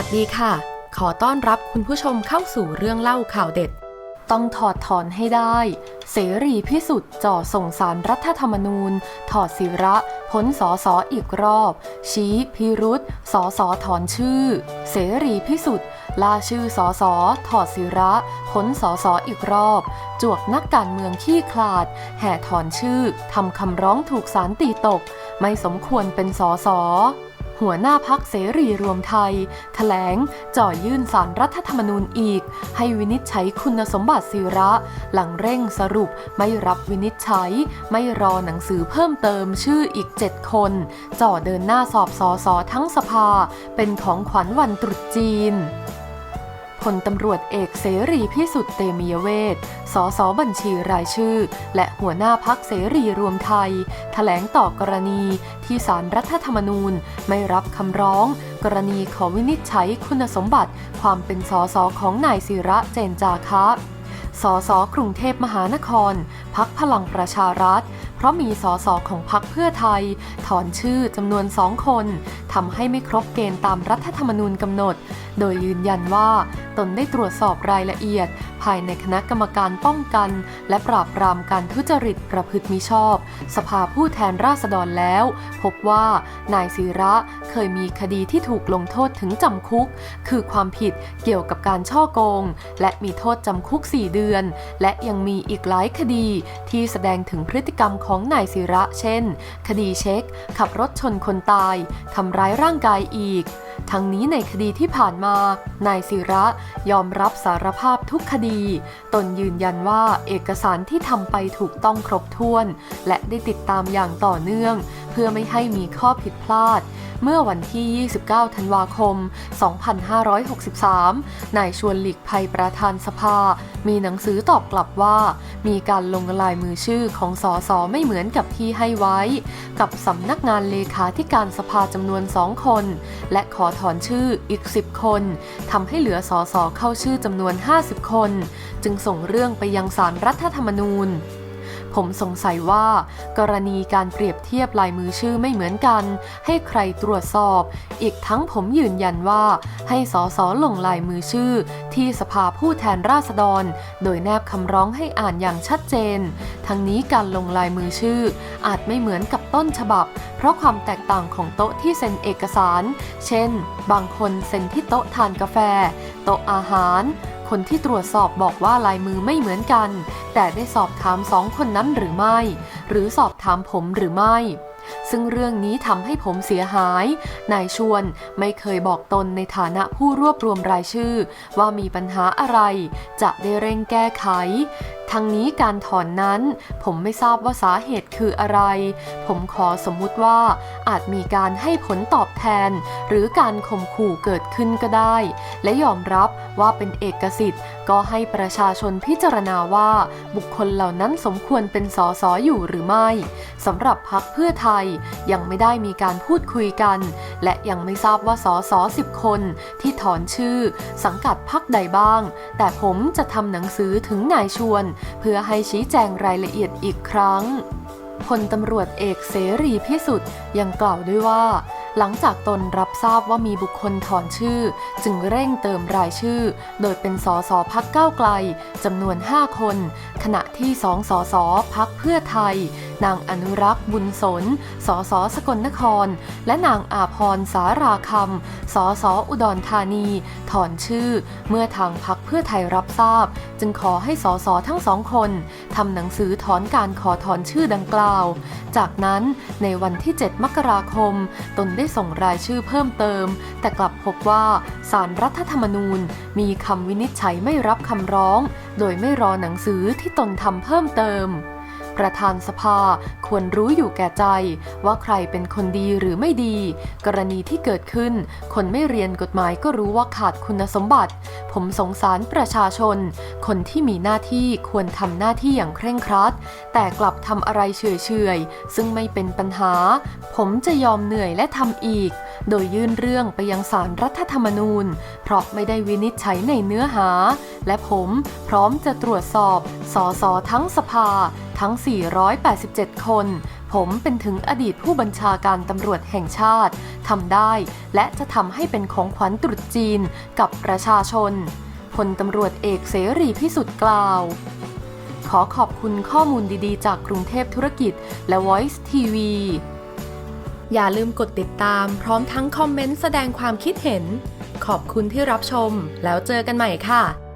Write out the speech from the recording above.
วัสดีค่ะ ขอต้อนรับคุณผู้ชมเข้าสู่เรื่องเล่าข่าวเด็ด ต้องถอดถอนให้ได้ เสรีพิสุทธิ์จ่อส่งสารรัฐธรรมนูญ ถอดศิระพ้นสอสออีกรอบ ชี้พิรุษสอสอถอนชื่อ เสรีพิสุทธิ์ลาชื่อสอสอถอดศิระพ้นสอสออีกรอบ จวกนักการเมืองขี้ขลาด แห่ถอนชื่อทำคำร้องถูกสารตีตก ไม่สมควรเป็นสอสอ หัวหน้าพักเสรีรวมไทยแถลงจ่อยื่นสารรัฐธรรมนูญอีก ให้วินิจฉัยคุณสมบัติศิระ หลังเร่งสรุปไม่รับวินิจฉัย ไม่รอหนังสือเพิ่มเติมชื่ออีก 7 คน จ่อเดินหน้าสอบสอสอทั้งสภา เป็นของขวัญวันตรุษจีน ลตำรวจเอกเสรีพิสุทธิ์เตมียเวทสสบัญชีรายชื่อ และหัวหน้าพักเสรีรวมไทยแถลงต่อกรณีที่สารรัฐธรรมนูญไม่รับคำร้อง กรณีขอวินิจฉัยคุณสมบัติความเป็นสสของนายศิระเจนจาคะสสกรุงเทพมหานคร พักพลังประชารัฐ เพราะมีสสของพักเพื่อไทย ถอนชื่อจำนวนสองคนทำให้ไม่ครบเกณฑ์ตามรัฐธรรมนูญกำหนด โดยยืนยันว่า ตนได้ตรวจสอบรายละเอียด ภายในคณะกรรมการป้องกัน และปราบปรามการทุจริตประพฤติมิชอบ สภาผู้แทนราษฎรแล้ว พบว่านายศิระเคยมีคดีที่ถูกลงโทษถึงจำคุก คือความผิดเกี่ยวกับการช่อโกง และมีโทษจำคุก 4 เดือน และยังมีอีกหลายคดีที่แสดงถึงพฤติกรรมของนายศิระ เช่น คดีเช็ค ขับรถชนคนตาย ทำร้ายร่างกายอีก ทั้งนี้ในคดีที่ผ่านมา นายศิระยอมรับสารภาพทุกคดี ตนยืนยันว่าเอกสารที่ทำไปถูกต้องครบถ้วน และได้ติดตามอย่างต่อเนื่องเพื่อไม่ให้มีข้อผิดพลาด เมื่อวันที่ 29 ธันวาคม 2563 นายชวนหลีกภัยประธานสภา มีหนังสือตอบกลับว่า มีการลงลายมือชื่อของสอสอไม่เหมือนกับที่ให้ไว้ กับสำนักงานเลขาธิการสภาจำนวนสองคน และขอถอนชื่ออีก 10 คนทำให้เหลือสอสอเข้าชื่อจำนวน 50 คน จึงส่งเรื่องไปยังสารรัฐธรรมนูญ ผมสงสัยว่า กรณีการเปรียบเทียบลายมือชื่อไม่เหมือนกัน ให้ใครตรวจสอบ อีกทั้งผมยืนยันว่า ให้สอสอลงลายมือชื่อ ที่สภาผู้แทนราษฎร โดยแนบคำร้องให้อ่านอย่างชัดเจน ทั้งนี้การลงลายมือชื่อ อาจไม่เหมือนกับต้นฉบับ เพราะความแตกต่างของโต๊ะที่เซ็นเอกสาร เช่น บางคนเซ็นที่โต๊ะทานกาแฟ โต๊ะอาหาร คนที่ตรวจสอบบอกว่าลายมือไม่เหมือนกัน แต่ได้สอบถามสองคนนั้นหรือไม่ หรือสอบถามผมหรือไม่ ซึ่งเรื่องนี้ทำให้ผมเสียหาย นายชวนไม่เคยบอกตนในฐานะผู้รวบรวมรายชื่อ ว่ามีปัญหาอะไร จะได้เร่งแก้ไขทั้งนี้การถอนนั้นผมไม่ทราบว่าสาเหตุคืออะไร ผมขอสมมุติว่าอาจมีการให้ผลตอบแทน หรือการข่มขู่เกิดขึ้นก็ได้ และยอมรับว่าเป็นเอกสิทธิ์ ก็ให้ประชาชนพิจารณาว่าบุคคลเหล่านั้นสมควรเป็นสสอยู่หรือไม่ สำหรับพักเพื่อไทยยังไม่ได้มีการพูดคุยกัน และยังไม่ทราบว่าสสสิบคน ที่ถอนชื่อ สังกัดพักใดบ้าง แต่ผมจะทำหนังสือถึงนายชวน เพื่อให้ชี้แจงรายละเอียดอีกครั้งพลตำรวจเอกเสรีพิสุทธิ์ยังกล่าวด้วยว่า หลังจากตนรับทราบว่ามีบุคคลถอนชื่อ จึงเร่งเติมรายชื่อ โดยเป็นสสพักก้าวไกลจำนวน 5 คน ขณะที่สองสสพักเพื่อไทย นางอนุรักษ์บุญสน สสสกลนคร และนางอาพรสาราคำ สสอุดรธานี ถอนชื่อ เมื่อทางพักเพื่อไทยรับทราบ จึงขอให้สสทั้งสองคนทำหนังสือถอนการขอถอนชื่อดังกล่าว จากนั้นในวันที่ 7 มกราคม ตนได้ส่งรายชื่อเพิ่มเติม แต่กลับพบว่าสารรัฐธรรมนูญมีคำวินิจฉัยไม่รับคำร้อง โดยไม่รอหนังสือที่ตนทำเพิ่มเติม ประธานสภาควรรู้อยู่แก่ใจ ว่าใครเป็นคนดีหรือไม่ดี กรณีที่เกิดขึ้น คนไม่เรียนกฎหมายก็รู้ว่าขาดคุณสมบัติ ผมสงสารประชาชน คนที่มีหน้าที่ควรทำหน้าที่อย่างเคร่งครัด แต่กลับทำอะไรเฉยๆ ซึ่งไม่เป็นปัญหา ผมจะยอมเหนื่อยและทำอีก โดยยื่นเรื่องไปยังศาลรัฐธรรมนูญ เพราะไม่ได้วินิจฉัยในเนื้อหา และผมพร้อมจะตรวจสอบสอสอทั้งสภา ทั้ง 487 คน ผมเป็นถึงอดีตผู้บัญชาการตำรวจแห่งชาติทำได้ และจะทำให้เป็นของขวัญตรุษจีนกับประชาชนพลตำรวจเอกเสรีพิสุทธิ์กล่าว ขอขอบคุณข้อมูลดีๆ จากกรุงเทพธุรกิจและ Voice TV อย่าลืมกดติดตามพร้อมทั้งคอมเมนต์แสดงความคิดเห็น ขอบคุณที่รับชมแล้วเจอกันใหม่ค่ะ